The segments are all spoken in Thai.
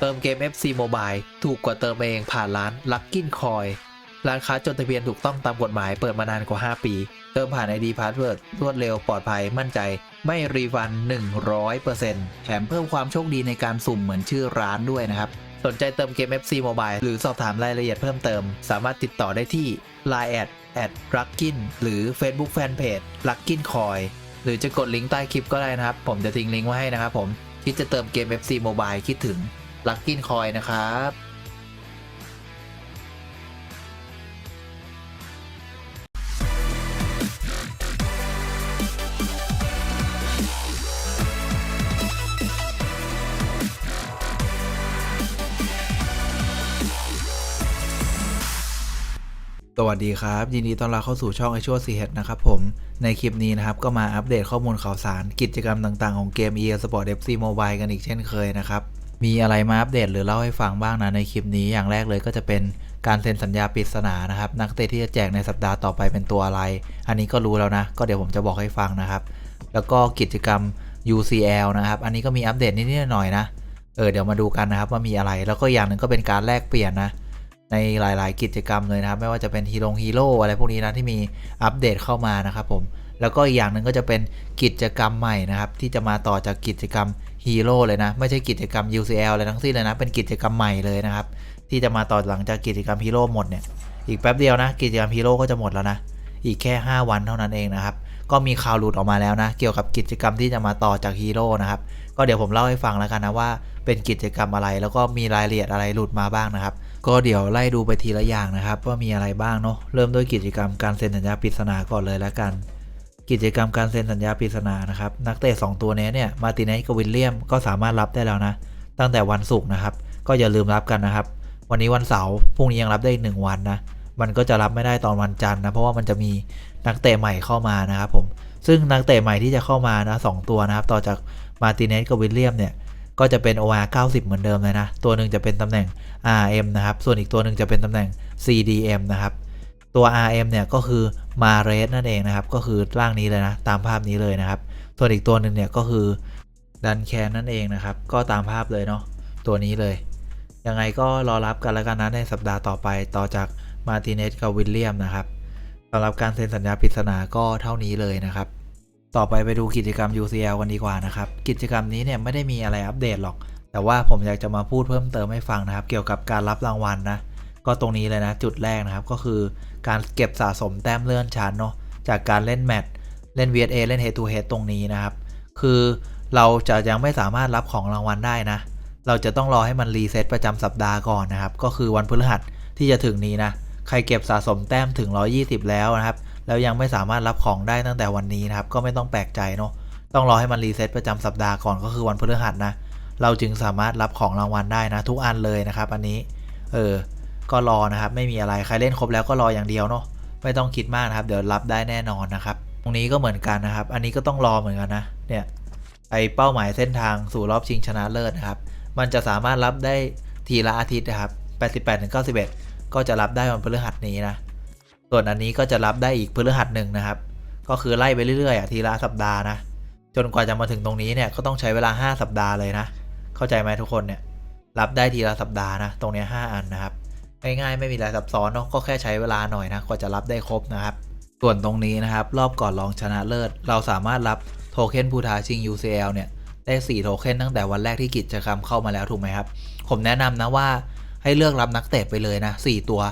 เติมเกม FC Mobile ถูกกว่าเติมเองผ่านร้าน Lucky Coin ร้านค้าจดทะเบียนถูกต้องตามกฎหมายเปิดมานานกว่า 5 ปี เติมผ่าน ID Password รวดเร็วปลอดภัยมั่นใจ ไม่รีฟัน 100%แถมเพิ่มความโชคดีในการสุ่มเหมือนชื่อร้านด้วยนะครับ สนใจเติมเกม FC Mobile หรือสอบถามรายละเอียดเพิ่มเติม สามารถติดต่อได้ที่ Line แอดแอดลักกินหรือ Facebook Fanpage ลักกินคอยหรือจะกดลิงก์ใต้คลิปก็ได้นะครับ ผมจะทิ้งลิงก์ไว้ให้นะครับผมคิดจะเติมเกม FC Mobile คิดถึง ลักกินคอยนะครับ สวัสดีครับ ยินดีต้อนรับเข้าสู่ช่องไอชัวซีเฮดนะครับผม ในคลิปนี้นะครับ ก็มาอัปเดตข้อมูลข่าวสารกิจกรรมต่างๆของเกม EA Sport FC Mobile กันอีกเช่นเคยนะครับ มีอะไรมาอัปเดตหรือเล่าให้ฟังบ้างนะในคลิปนี้อย่างแรกเลยก็จะเป็นการเซ็นสัญญาปริศนานะครับ นักเตะที่จะแจกในสัปดาห์ต่อไปเป็นตัวอะไร อันนี้ก็รู้แล้วนะ ก็เดี๋ยวผมจะบอกให้ฟังนะครับ แล้วก็กิจกรรม UCL นะครับ อันนี้ก็มีอัปเดตนิดๆหน่อยๆนะเออเดี๋ยวมาดูกันนะครับว่ามีอะไรแล้วก็อย่างหนึ่งก็เป็นการแลกเปลี่ยนนะในหลายๆ กิจกรรมเลยนะครับ ไม่ว่าจะเป็นฮีโร่ฮีโร่อะไรพวกนี้นะที่มีอัปเดตเข้ามานะครับผมแล้วก็อีกอย่างหนึ่งก็จะเป็นกิจกรรมใหม่นะครับ ที่จะมาต่อจากกิจกรรม ฮีโร่เลยนะ ไม่ใช่กิจกรรม UCL อะไรทั้งสิ้นเลยนะ เป็นกิจกรรมใหม่เลยนะครับ ที่จะมาต่อหลังจากกิจกรรมฮีโร่หมดเนี่ย อีกแป๊บเดียวนะ กิจกรรมฮีโร่ก็จะหมดแล้วนะ อีกแค่ 5 วันเท่านั้นเองนะครับ ก็มีข่าวหลุดออกมาแล้วนะ เกี่ยวกับกิจกรรมที่จะมาต่อจากฮีโร่นะครับ ก็เดี๋ยวผมเล่าให้ฟังแล้วกันนะว่า เป็นกิจกรรมอะไร แล้วก็มีรายละเอียดอะไรหลุดมาบ้างนะครับ ก็เดี๋ยวไล่ดูไปทีละอย่างนะครับว่ามีอะไรบ้างเนาะ เริ่มด้วยกิจกรรมการเซ็นสัญญาปริศนาก่อนเลยแล้วกัน กิจกรรมการเซ็นสัญญาปริศนานะครับ นักเตะ2ตัวนี้เนี่ย มาติเนสกับวิลเลียมก็สามารถรับได้แล้วนะ ตั้งแต่วันศุกร์นะครับ ก็อย่าลืมรับกันนะครับ วันนี้วันเสาร์พรุ่งนี้ยังรับได้อีกหนึ่งวันนะ มันก็จะรับไม่ได้ตอนวันจันทร์นะ เพราะว่ามันจะมีนักเตะใหม่เข้ามานะครับผม ซึ่งนักเตะใหม่ที่จะเข้ามานะสองตัวนะครับ ต่อจากมาติเนสกับวิลเลียมเนี่ย ก็จะเป็น OR 90 เหมือนเดิมเลยนะ ตัวหนึ่งจะเป็นตำแหน่ง RM นะครับ ส่วนอีกตัวหนึ่งจะเป็นตำแหน่ง CDM นะครับ ตัว RM เนี่ยก็คือมาเรสนั่นเองนะครับ ก็คือร่างนี้เลยนะตามภาพนี้เลยนะครับ ส่วนอีกตัวหนึ่งเนี่ยก็คือดันแคนนั่นเองนะครับ ก็ตามภาพเลยเนาะตัวนี้เลย ยังไงก็รอรับกันแล้วกันนะในสัปดาห์ต่อไปต่อจากมาติเนสกับวิลเลียมนะครับสำหรับการเซ็นสัญญาปริศนาก็เท่านี้เลยนะครับ ต่อไปไปดูกิจกรรม UCL กันดีกว่านะครับ กิจกรรมนี้เนี่ยไม่ได้มีอะไรอัปเดตหรอก แต่ว่าผมอยากจะมาพูดเพิ่มเติมให้ฟังนะครับ เกี่ยวกับการรับรางวัลนะ ก็ตรงนี้เลยนะจุดแรกนะครับก็คือการเก็บสะสมแต้มเลื่อนชั้นเนาะจากการเล่นแมตช์เล่น VSA เล่น Head to Head ตรงนี้นะครับ คือเราจะยังไม่สามารถรับของรางวัลได้นะ เราจะต้องรอให้มันรีเซ็ตประจำสัปดาห์ก่อนนะครับ ก็คือวันพฤหัสที่จะถึงนี้นะ ใครเก็บสะสมแต้มถึง 120 แล้วนะครับ แล้วยังไม่สามารถรับของได้ตั้งแต่วันนี้นะครับ ก็ไม่ต้องแปลกใจเนาะ ต้องรอให้มันรีเซ็ตประจำสัปดาห์ก่อนก็คือวันพฤหัสนะ เราจึงสามารถรับของรางวัลได้นะ ทุกอันเลยนะครับ อันนี้ เออ ก็รอนะครับไม่มีอะไรใครเล่นครบแล้วก็รออย่างเดียวเนาะไม่ต้องคิดมากนะครับ เดี๋ยวรับได้แน่นอนนะครับ ตรงนี้ก็เหมือนกันนะครับ อันนี้ก็ต้องรอเหมือนกันนะเนี่ยไอเป้าหมายเส้นทางสู่รอบชิงชนะเลิศนะครับ มันจะสามารถรับได้ทีละอาทิตย์นะครับ88ถึง91 ก็จะรับได้วันพฤหัสนี้นะส่วนอันนี้ก็จะรับได้อีกพฤหัสหนึ่งนะครับ ก็คือไล่ไปเรื่อยๆอะทีละสัปดาห์นะ จนกว่าจะมาถึงตรงนี้เนี่ยก็ต้องใช้เวลา 5 สัปดาห์เลยนะ เข้าใจไหมทุกคนเนี่ย รับได้ทีละสัปดาห์นะ ตรงนี้5อันนะครับ ง่ายๆไม่มีอะไรซับซ้อนเนาะก็แค่ใช้เวลาหน่อยนะกว่าจะรับได้ครบนะครับ ส่วนตรงนี้นะครับ รอบก่อนรองชนะเลิศ เราสามารถรับโทเค็นพูทาชิง UCL เนี่ยได้ 4 โทเค็นตั้งแต่วันแรกที่กิจกรรมเข้ามาแล้วถูกไหมครับ ผมแนะนำนะว่าให้เลือกรับนักเตะไปเลยนะ 4 ตัว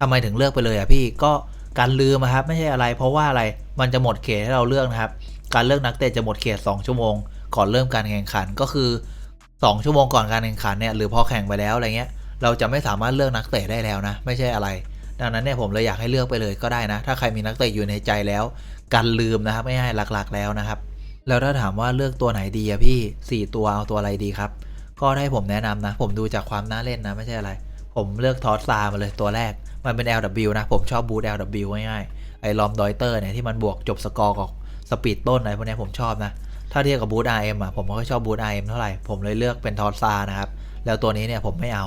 ทำไมถึงเลือกไปเลยอะพี่ก็การลืมอะครับไม่ใช่อะไร เพราะว่าอะไรมันจะหมดเขตให้เราเลือกนะครับ การเลือกนักเตะจะหมดเขต 2 ชั่วโมง ก่อนเริ่มการแข่งขันก็คือ 2 ชั่วโมงก่อนการแข่งขันเนี่ยหรือพอแข่งไปแล้วอะไรเงี้ย เราจะไม่สามารถเลือกนักเตะได้แล้วนะ ไม่ใช่อะไร ดังนั้นเนี่ยผมเลยอยากให้เลือกไปเลยก็ได้นะ ถ้าใครมีนักเตะอยู่ในใจแล้วการลืมนะครับไม่ให้หลักๆแล้วนะครับ แล้วถ้าถามว่าเลือกตัวไหนดีอะพี่ 4 ตัวเอาตัวอะไรดีครับ ก็ให้ผมแนะนำนะ ผมดูจากความน่าเล่นนะไม่ใช่อะไร ผมเลือกทอสซามาเลยตัวแรก มันเป็น LW นะ ผมชอบบูท LW ง่ายๆไอ้ลอมดอยเตอร์เนี่ยที่มันบวกจบสกอร์กับสปีดต้นอะไรพวกนี้ผมชอบนะ ถ้าเทียบกับบูท RM อะผมไม่ค่อยชอบบูท RM เท่าไหร่ผมเลยเลือกเป็นทอสซานะครับแล้วตัวนี้เนี่ยผมไม่เอา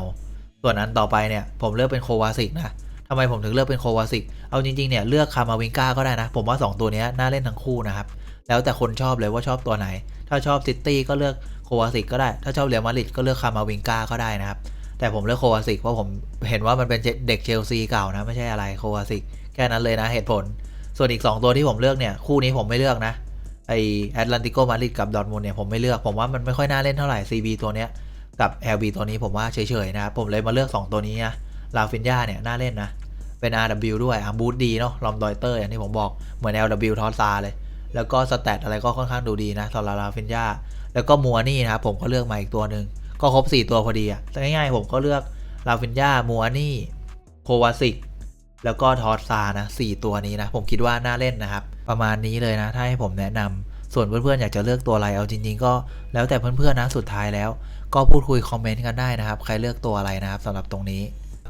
ส่วนอันต่อไปเนี่ยผมเลือกเป็นโควาซิกนะทำไมผมถึงเลือกเป็นโควาซิกเอาจริงๆเนี่ยเลือกคามาวิงกาก็ได้นะ ผมว่า 2 ตัวนี้น่าเล่นทั้งคู่นะครับแล้วแต่คนชอบเลยว่าชอบตัวไหน ถ้าชอบซิตี้ก็เลือกโควาสิกก็ได้ ถ้าชอบเรอัลมาดริดก็เลือกคามาวิงกาก็ได้นะครับแต่ผมเลือกโควาสิกเพราะผมเห็นว่ามันเป็นเด็กเชลซีเก่านะไม่ใช่อะไรโควาสิกแค่นั้นเลยนะเหตุผล ส่วนอีก 2 ตัวที่ผมเลือกเนี่ยคู่นี้ผมไม่เลือกนะไอแอตแลนติโกมาดริดกับดอทมุนเนี่ยผมไม่เลือกผมว่ามันไม่ค่อยน่าเล่นเท่าไหร่ CB ตัวเนี้ย กับ LB ตัวนี้ผมว่าเฉยๆนะครับผมเลยมาเลือก 2 ตัวนี้นะลาฟินยาเนี่ยน่าเล่นนะ เป็น RW ด้วยอะบูทดีเนาะลอมดอยเตอร์อย่างที่ผมบอกเหมือน LW ทอสซาเลย แล้วก็สแตทอะไรก็ค่อนข้างดูดีนะสำหรับลาฟินยาแล้วก็มัวนี่นะครับผมก็เลือกมาอีกตัวหนึ่งก็ครบ 4 ตัวพอดีอะง่ายๆผมก็เลือกลาฟินยามัวนี่โควาสิกแล้วก็ทอสซานะสี่ตัวนี้นะผมคิดว่าน่าเล่นนะครับ ประมาณนี้เลยนะ ถ้าให้ผมแนะนำ ส่วนเพื่อนๆอยากจะเลือกตัวอะไรเอาจริง ๆ ก็แล้วแต่เพื่อนๆนะสุดท้ายแล้ว ก็พูดคุยคอมเมนต์กันได้นะครับ ใครเลือกตัวอะไรนะครับสำหรับตรงนี้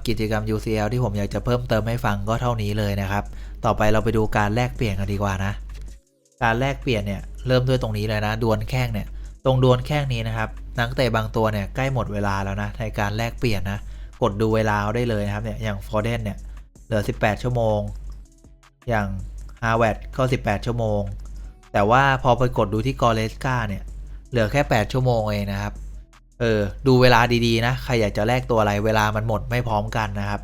กิจกรรม UCL ที่ผมอยากจะเพิ่มเติมให้ฟังก็เท่านี้เลยนะครับ ต่อไปเราไปดูการแลกเปลี่ยนกันดีกว่านะ การแลกเปลี่ยนเนี่ยเริ่มด้วยตรงนี้เลยนะดวลแข้งเนี่ยตรงดวลแข้งนี้นะครับนักเตะบางตัวเนี่ยใกล้หมดเวลาแล้วนะในการแลกเปลี่ยนนะกดดูเวลาได้เลยนะครับเนี่ยอย่างฟอร์เดนเนี่ยเหลือ 18 ชั่วโมง อย่างฮา r ว a r d ก็ 18 ชั่วโมง แต่ว่าพอไปกดดูที่กอเลสกาเนี่ย เหลือแค่ 8 ชั่วโมงเองนะครับ เออ ดูเวลาดีๆ นะ ใครอยากจะแลกตัวอะไร เวลามันหมดไม่พร้อมกันนะครับ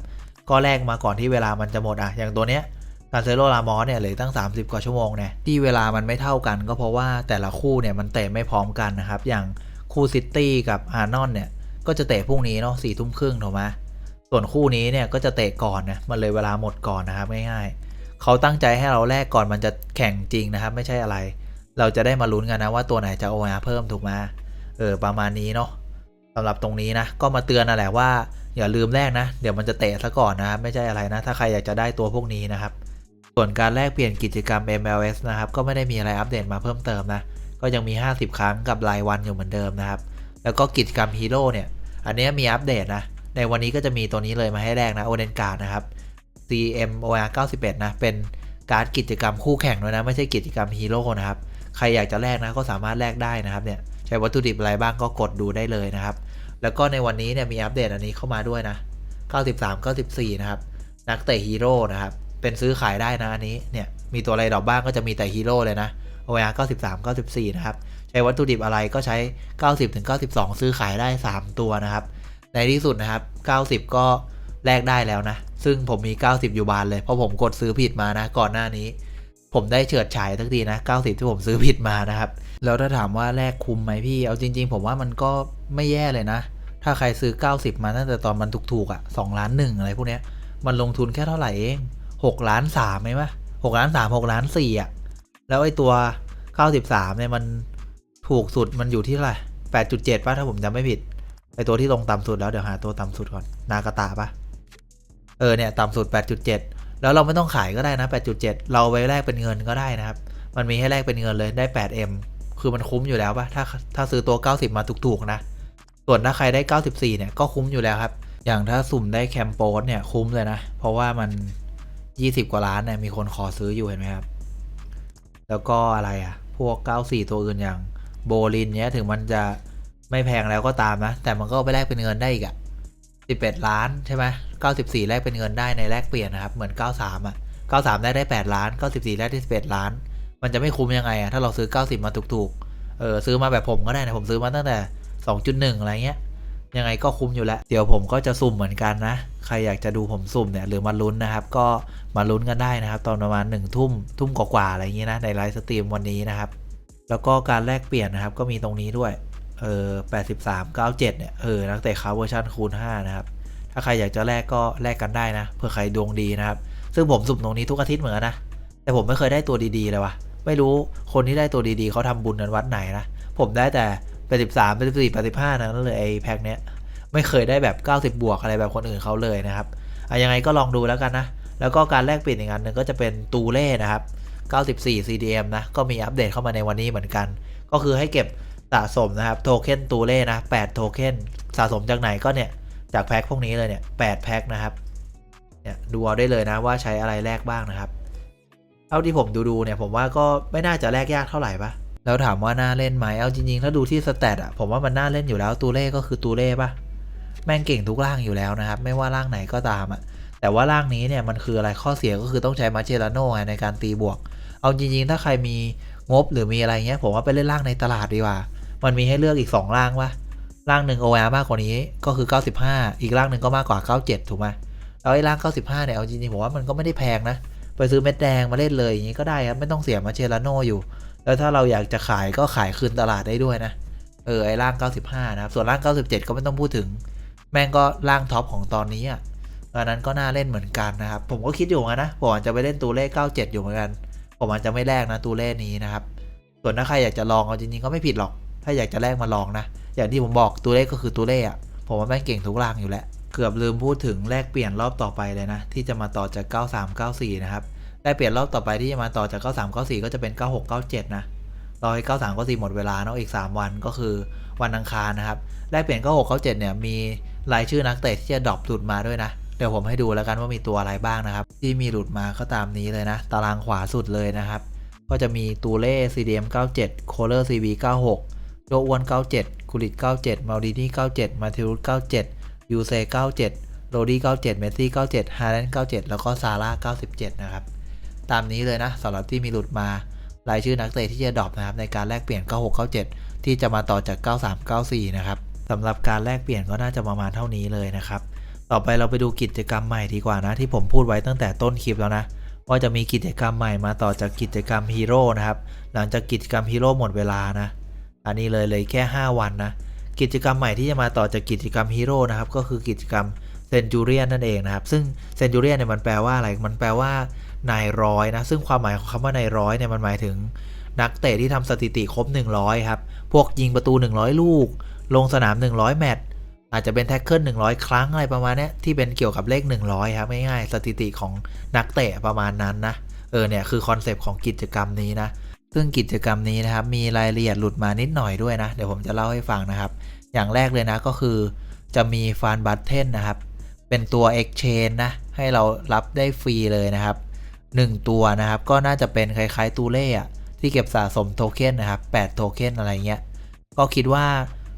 ก็แลกมาก่อนที่เวลามันจะหมดอะ อย่างตัวเนี้ยการเซโรลามอสเนี่ยเหลือตั้ง 30 กว่าชั่วโมงเนี่ย ที่เวลามันไม่เท่ากัน ก็เพราะว่าแต่ละคู่เนี่ยมันเตะไม่พร้อมกันนะครับ อย่างคู่ซิตี้กับอาร์นอนเนี่ย ก็จะเตะพรุ่งนี้เนาะสี่ทุ่มครึ่งถูกไหมส่วนคู่นี้เนี่ยก็จะเตะก่อนนะ มันเลยเวลาหมดก่อนนะครับง่ายๆ เขาตั้งใจให้เราแลกก่อนมันจะแข่งจริงนะครับ ไม่ใช่อะไร เราจะได้มาลุ้นกันนะว่าตัวไหนจะโอมาเพิ่มถูกไหมเออประมาณนี้เนาะสำหรับตรงนี้นะก็มาเตือนนั่นแหละว่าอย่าลืมแลกนะ เดี๋ยวมันจะเตะซะก่อนนะครับไม่ใช่อะไรนะ ถ้าใครอยากจะได้ตัวพวกนี้นะครับ ส่วนการแลกเปลี่ยนกิจกรรม MLS นะครับ ก็ไม่ได้มีอะไรอัปเดตมาเพิ่มเติมนะ ก็ยังมี 50 ครั้งกับรายวันอยู่เหมือนเดิมนะครับ แล้วก็กิจกรรมฮีโร่เนี่ย อันนี้มีอัปเดตนะ ในวันนี้ก็จะมีตัวนี้เลยมาให้แลกนะโอเดนการ์ดนะครับ CMOR 91 นะ เป็นการ์ดกิจกรรมคู่แข่งด้วยนะ ไม่ใช่กิจกรรมฮีโร่นะครับ ใครอยากจะแลกนะ ก็สามารถแลกได้นะครับเนี่ย ใช้วัตถุดิบอะไรบ้างก็กดดูได้เลยนะครับ แล้วก็ในวันนี้เนี่ยมีอัปเดตอันนี้เข้ามาด้วยนะ 93 94 นะครับ นักเตะฮีโร่นะครับ เป็นซื้อขายได้นะอันนี้ เนี่ย มีตัวอะไรดอกบ้างก็จะมีแต่ฮีโร่เลยนะ OR 93 94 นะครับ ใช้วัตถุดิบอะไรก็ใช้ 90ถึง92 ซื้อขายได้ 3 ตัวนะครับ ในที่สุดนะครับ 90 ก็ แลกได้แล้วนะ ซึ่งผมมี 90 อยู่บานเลย เพราะผมกดซื้อผิดมานะ ก่อนหน้านี้ ผมได้เฉิดฉายทั้งทีนะ 90 ที่ผมซื้อผิดมานะครับ แล้วถ้าถามว่าแลกคุ้มไหมพี่ เอาจริง ๆ ผมว่ามันก็ไม่แย่เลยนะ ถ้าใครซื้อ 90 มาตั้งแต่ตอนมันถูกๆอะ่ะ2ล้าน1อะไรพวกเนี้ย มันลงทุนแค่เท่าไหร่เอง6ล้าน3ไหมวะ6ล้าน3 6ล้าน4อะ แล้วไอ้ตัว93เนี่ยมันถูกสุดมันอยู่ที่เท่าไหร่8.7ป่ะถ้าผมจำไม่ผิด ไอตัวที่ลงต่ำสุดแล้วเดี๋ยวหาตัวต่ำสุดก่อน นากาตะปะ เออเนี่ยต่ำสุด 8.7 แล้วเราไม่ต้องขายก็ได้นะ 8.7 เราไว้แลกเป็นเงินก็ได้นะครับ มันมีให้แลกเป็นเงินเลยได้ 8M คือมันคุ้มอยู่แล้วปะถ้าถ้าซื้อตัว 90 มาถูกๆนะ ส่วนถ้าใครได้ 94 เนี่ยก็คุ้มอยู่แล้วครับ อย่างถ้าสุ่มได้แคมโปสเนี่ยคุ้มเลยนะ เพราะว่ามัน 20 กว่าล้านเนี่ยมีคนขอซื้ออยู่เห็นไหมครับ แล้วก็อะไรอะ่ะพวก 94 ตัวอื่นอย่างโบลินเนี้ยถึงมันจะไม่แพงแล้วก็ตามนะ แต่มันก็ไปแลกเป็นเงินได้อีกอะ11 ล้านใช่ไหม 94 แลกเป็นเงินได้ในแลกเปลี่ยนนะครับ เหมือน 93 อะ 93 ได้ได้ 8 ล้าน 94แลกได้11 ล้าน มันจะไม่คุ้มยังไงอะ ถ้าเราซื้อ 90 มาถูกๆ เออซื้อมาแบบผมก็ได้นะ ผมซื้อมาตั้งแต่ 2.1 อะไรเงี้ย ยังไงก็คุ้มอยู่แล้ว เดี๋ยวผมก็จะสุ่มเหมือนกันนะ ใครอยากจะดูผมสุ่มเนี่ยหรือมาลุ้นนะครับ ก็มาลุ้นกันได้นะครับ ตอนประมาณ1ทุ่มทุ่มกว่าๆอะไรอย่างงี้นะ ในไลฟ์สตรีมวันนี้นะครับ แล้วก็การแลกเปลี่ยนนะครับ ก็มีตรงนี้ด้วย เออ83 97 เนี่ย เออ นักเตะคาร์เวอร์ชันคูณ5นะครับ ถ้าใครอยากจะแลกก็แลกกันได้นะเผื่อใครดวงดีนะครับ ซึ่งผมสุ่มตรงนี้ทุกอาทิตย์เหมือนกันนะ แต่ผมไม่เคยได้ตัวดีๆเลยวะไม่รู้คนที่ได้ตัวดีๆเขาทำบุญกันวัดไหนนะ ผมได้แต่83 84 85นะนั่นเลยไอ้แพ็คเนี้ย ไม่เคยได้แบบ 90 บวกอะไรแบบคนอื่นเขาเลยนะครับอะยังไงก็ลองดูแล้วกันนะ แล้วก็การแลกเปลี่ยนอีกอันหนึ่งก็จะเป็นตูเล่นะครับ94 CDM นะ ก็มีอัปเดตเข้ามาในวันนี้เหมือนกัน ก็คือให้เก็บสะสมนะครับ โทเค็นตูเล่นะ8โทเค็นสะสมจากไหนก็เนี่ย จากแพ็คพวกนี้เลยเนี่ย8แพ็คนะครับเนี่ยดูเอาได้เลยนะว่าใช้อะไรแลกบ้างนะครับเท่าที่ผมดูดูเนี่ยผมว่าก็ไม่น่าจะแลกยากเท่าไหร่ปะแล้วถามว่าน่าเล่นไหมเอาจริงๆถ้าดูที่สแตทอะผมว่ามันน่าเล่นอยู่แล้วตูเล่ก็คือตูเล่ปะแม่งเก่งทุกร่างอยู่แล้วนะครับ ไม่ว่าร่างไหนก็ตามอะแต่ว่าร่างนี้เนี่ยมันคืออะไรข้อเสียก็คือต้องใช้มาเจลาโน่ไงในการตีบวก เอาจริงๆ ถ้าใครมีงบหรือมีอะไรเงี้ยผมว่าไปเล่นล่างในตลาดดีกว่า มันมีให้เลือกอีก 2 ร่างวะ ร่างหนึ่ง OR มากกว่านี้ก็คือ 95 อีกร่างหนึ่งก็มากกว่า 97 ถูกไหมแล้วไอ้ร่าง 95 เนี่ยเอาจริงๆผมว่ามันก็ไม่ได้แพงนะ ไปซื้อเม็ดแดงมาเล่นเลยอย่างนี้ก็ได้ครับไม่ต้องเสียมาเชลาโนอยู่ แล้วถ้าเราอยากจะขายก็ขายคืนตลาดได้ด้วยนะ เออไอ้ร่าง 95 นะครับ ส่วนร่าง 97 ก็ไม่ต้องพูดถึง แม่งก็ร่างท็อปของตอนนี้อะอันนั้นก็น่าเล่นเหมือนกันนะครับ ผมก็คิดอยู่นกันนะผมอาจจะไปเล่นตัวเลข 97 อยู่เหมือนกัน ผมอาจจะไม่แลกนะตัวเลขนี้นะครับ ส่วนถ้าใครอยากจะลองเอาจริงๆก็ไม่ผิดหรอก ถ้าอยากจะแลกมาลองนะ อย่างที่ผมบอกตัวเลขก็คือตัวเลขอะผมว่าแม่งเก่งทุกรางอยู่แล้วเกือบลืมพูดถึงแลกเปลี่ยนรอบต่อไปเลยนะ ที่จะมาต่อจาก 9394 นะครับแลกเปลี่ยนรอบต่อไปที่จะมาต่อจาก 9394 ก็จะเป็น 9697 นะรอให้9394 หมดเวลาเนาะอีก 3 วันก็คือวันอังคารนะครับแลกเปลี่ยน 9697 เนี่ยมีรายชื่อนักเตะที่จะดรอปหลุดมาด้วยนะเดี๋ยวผมให้ดูแล้วกันว่ามีตัวอะไรบ้างนะครับ ที่มีหลุดมาก็ตามนี้เลยนะ ตารางขวาสุดเลยนะครับ ก็จะมีตูเล่ CDM 97 โคเลอร์ CB 96 จอ้วน 97คุริต 97 มาดินี่ 97 มาทิรุส97 ยูเซ 97 โรดี้ 97 เมสซี่ 97 ฮาแลนด์ 97 แล้วก็ซาร่า 97 นะครับ ตามนี้เลยนะสำหรับที่มีหลุดมารายชื่อนักเตะที่จะดรอปนะครับในการแลกเปลี่ยน 9697 ที่จะมาต่อจาก 9394 นะครับสำหรับการแลกเปลี่ยนก็น่าจะประมาณเท่านี้เลยนะครับ ต่อไปเราไปดูกิจกรรมใหม่ดีกว่านะ ที่ผมพูดไว้ตั้งแต่ต้นคลิปแล้วนะว่าจะมีกิจกรรมใหม่มาต่อจากกิจกรรมฮีโร่นะครับหลังจากกิจกรรมฮีโร่หมดเวลานะ อันนี้เลยเลยแค่ 5 วันนะ กิจกรรมใหม่ที่จะมาต่อจากกิจกรรมฮีโร่นะครับ ก็คือกิจกรรมเซนจูเรียนนั่นเองนะครับ ซึ่งเซนจูเรียนเนี่ยมันแปลว่าอะไร มันแปลว่านายร้อยนะ ซึ่งความหมายของคำว่านายร้อยเนี่ยมันหมายถึงนักเตะที่ทำสถิติครบ 100 ครับ พวกยิงประตู 100 ลูก ลงสนาม 100 แมตช์ อาจจะเป็นแท็กเกิล100 ครั้งอะไรประมาณนี้ที่เป็นเกี่ยวกับเลข 100 ครับง่ายๆสถิติของนักเตะประมาณนั้นนะ เออเนี่ยคือคอนเซปต์ของกิจกรรมนี้นะ ซึ่งกิจกรรมนี้นะครับมีรายละเอียดหลุดมานิดหน่อยด้วยนะ เดี๋ยวผมจะเล่าให้ฟังนะครับ อย่างแรกเลยนะก็คือจะมีฟานบัตเทนนะครับ เป็นตัว Exchange นะ ให้เรารับได้ฟรีเลยนะครับ 1 ตัวนะครับ ก็น่าจะเป็นคล้ายๆตูเล่อะที่เก็บสะสมโทเค็นนะครับ8โทเค็นอะไรเงี้ย ก็คิดว่า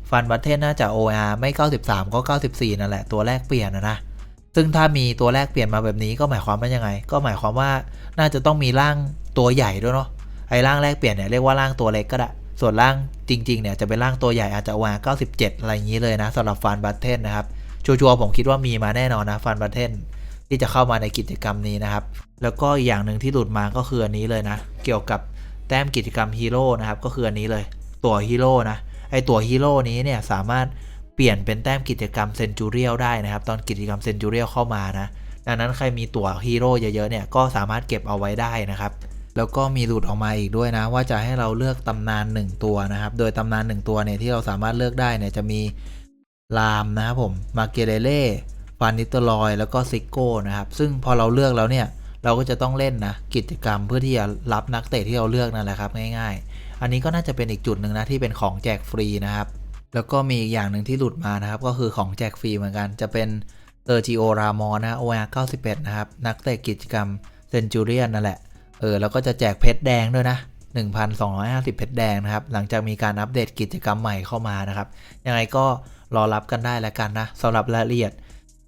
ฟันบัตเทนน่าจะ OR ไม่ 93 ก็ 94 นั่นแหละ ตัวแรกเปลี่ยนนะนะ ซึ่งถ้ามีตัวแรกเปลี่ยนมาแบบนี้ก็หมายความว่ายังไง ก็หมายความว่าน่าจะต้องมีร่างตัวใหญ่ด้วยเนาะ ไอ้ร่างแรกเปลี่ยนเนี่ยเรียกว่าร่างตัวเล็กก็ได้ ส่วนร่างจริงๆเนี่ยจะเป็นร่างตัวใหญ่อาจจะวาง97 อะไรอย่างนี้เลยนะสำหรับฟันบัตเทนนะครับชัวร์ๆผมคิดว่ามีมาแน่นอนนะฟันบัตเทนที่จะเข้ามาในกิจกรรมนี้นะครับ แล้วก็อีกอย่างหนึ่งที่หลุดมาก็คืออันนี้เลยนะ เกี่ยวกับแต้มกิจกรรมฮีโร่นะครับก็คืออันนี้เลย ตัวฮีโร่นะไอตัวฮีโร่นี้เนี่ยสามารถเปลี่ยนเป็นแต้มกิจกรรมเซนจูเรียลได้นะครับ ตอนกิจกรรมเซนจูเรียลเข้ามานะดังนั้นใครมีตั๋วฮีโร่เยอะๆเนี่ยก็สามารถเก็บเอาไว้ได้นะครับ แล้วก็มีหลุดออกมาอีกด้วยนะ ว่าจะให้เราเลือกตำนาน 1 ตัวนะครับ โดยตำนาน 1 ตัวเนี่ยที่เราสามารถเลือกได้เนี่ยจะมีลามนะครับผมมาเกเรเล่ฟานิตลอยแล้วก็ซิโก้นะครับ ซึ่งพอเราเลือกแล้วเนี่ยเราก็จะต้องเล่นนะกิจกรรมเพื่อที่จะรับนักเตะที่เราเลือกนั่นแหละครับง่ายๆ อันนี้ก็น่าจะเป็นอีกจุดหนึ่งนะที่เป็นของแจกฟรีนะครับ แล้วก็มีอีกอย่างหนึ่งที่หลุดมานะครับ ก็คือของแจกฟรีเหมือนกันจะเป็นเตอร์จิโอรามอนนะ OR 91นะครับนักเตะกิจกรรมเซนจูเรียนนั่นแหละ ออแล้วก็จะแจกเพชรแดงด้วยนะ 1,250 เพชรแดงนะครับ หลังจากมีการอัปเดตกิจกรรมใหม่เข้ามานะครับ ยังไงก็รอรับกันได้แล้วกันนะสำหรับรายละเอียด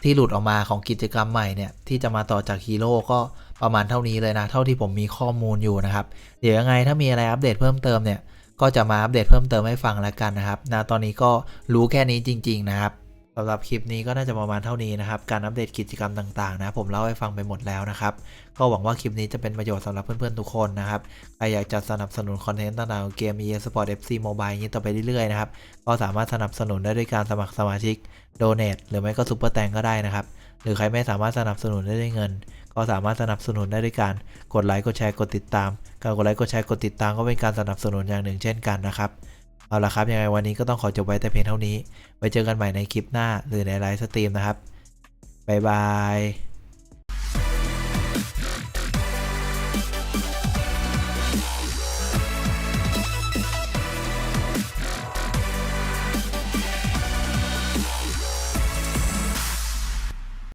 ที่หลุดออกมาของกิจกรรมใหม่เนี่ย ที่จะมาต่อจากฮีโร่ก็ประมาณเท่านี้เลยนะ เท่าที่ผมมีข้อมูลอยู่นะครับ เดี๋ยวยังไงถ้ามีอะไรอัปเดตเพิ่มเติมเนี่ย ก็จะมาอัปเดตเพิ่มเติมให้ฟังแล้วกันนะครับนะตอนนี้ก็รู้แค่นี้จริง ๆ นะครับ สำหรับคลิปนี้ก็น่าจะประมาณเท่านี้นะครับ การอัปเดตกิจกรรมต่างๆนะ ผมเล่าให้ฟังไปหมดแล้วนะครับ ก็หวังว่าคลิปนี้จะเป็นประโยชน์สำหรับเพื่อนๆทุกคนนะครับ ใครอยากจะสนับสนุนคอนเทนต์ต่างๆของเกม e Sport FC Mobile อย่างนี้ต่อไปเรื่อยๆนะครับ ก็สามารถสนับสนุนได้ด้วยการสมัครสมาชิก Donate หรือไม่ก็ซุปเปอร์แตงก็ได้นะครับ หรือใครไม่สามารถสนับสนุนได้ด้วยเงิน ก็สามารถสนับสนุนได้ด้วยการกดไลค์กดแชร์กดติดตาม การกดไลค์กดแชร์กดติดตามก็เป็นการสนับสนุนอย่างหนึ่งเช่นกันนะครับ เอาละครับ ยังไงวันนี้ก็ต้องขอจบไว้แต่เพียงเท่านี้ ไว้เจอกันใหม่ในคลิปหน้าหรือในไลฟ์สตรีมนะครับ บ๊ายบาย